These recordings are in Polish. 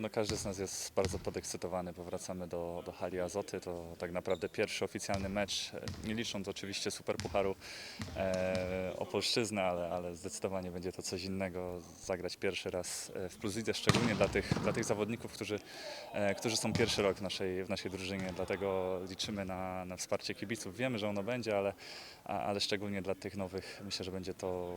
pewno każdy z nas jest bardzo podekscytowany, bo wracamy do, do hali Azoty. To tak naprawdę pierwszy oficjalny mecz, e, nie licząc oczywiście Superpucharu e, Opolszczyzny, ale, ale zdecydowanie będzie to coś innego. Zagrać pierwszy raz e, w Plus szczególnie dla tych, dla tych zawodników, którzy, e, którzy są pierwszy rok w naszej, w naszej drużynie. Dlatego liczymy na, na wsparcie kibiców. Wiemy, że ono będzie, ale, a- ale szczególnie dla tych nowych myślę, że będzie to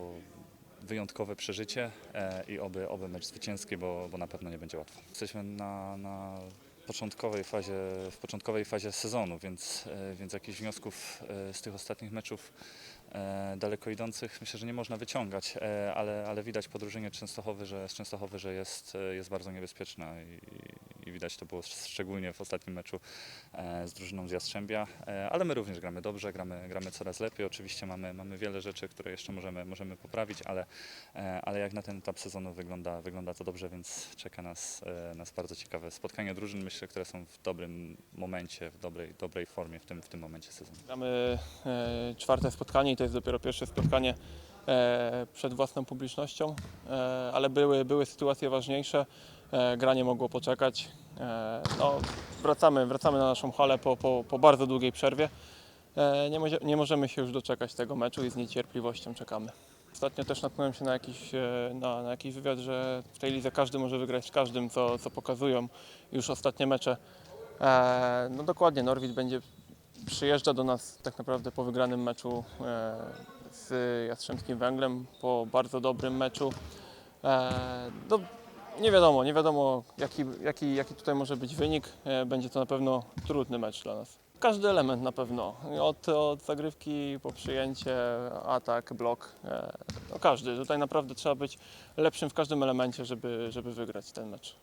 wyjątkowe przeżycie e, i oby, oby mecz zwycięski, bo, bo na pewno nie będzie łatwo. Jesteśmy na, na początkowej fazie, w początkowej fazie sezonu, więc, e, więc jakichś wniosków e, z tych ostatnich meczów daleko idących myślę, że nie można wyciągać, ale, ale widać po drużynie Częstochowy, że, z Częstochowy, że jest, jest bardzo niebezpieczna i widać to było szczególnie w ostatnim meczu e, z drużyną z Jastrzębia, e, ale my również gramy dobrze, gramy, gramy coraz lepiej. Oczywiście mamy, mamy wiele rzeczy, które jeszcze możemy, możemy poprawić, ale, e, ale jak na ten etap sezonu wygląda, wygląda to dobrze, więc czeka nas, nas bardzo ciekawe spotkanie drużyn, myślę, które są w dobrym momencie, w dobrej, dobrej formie w tym, w tym momencie sezonu. Gramy e, czwarte spotkanie i to jest dopiero pierwsze spotkanie przed własną publicznością, ale były, były sytuacje ważniejsze. E, granie mogło poczekać. E, no, wracamy, wracamy na naszą halę po, po, po bardzo długiej przerwie. E, nie, nie możemy się już doczekać tego meczu i z niecierpliwością czekamy. Ostatnio też natknąłem się na jakiś, na, na jakiś wywiad, że w tej lidze każdy może wygrać z każdym, co, co pokazują już ostatnie mecze. No dokładnie, Norwid będzie przyjeżdża do nas tak naprawdę po wygranym meczu z Jastrzębskim Węglem, po bardzo dobrym meczu. No, nie wiadomo, nie wiadomo jaki, jaki, jaki tutaj może być wynik. E, będzie to na pewno trudny mecz dla nas. Każdy element na pewno, od, od zagrywki po przyjęcie, atak, blok, e, no każdy. Tutaj naprawdę trzeba być lepszym w każdym elemencie, żeby, żeby wygrać ten mecz.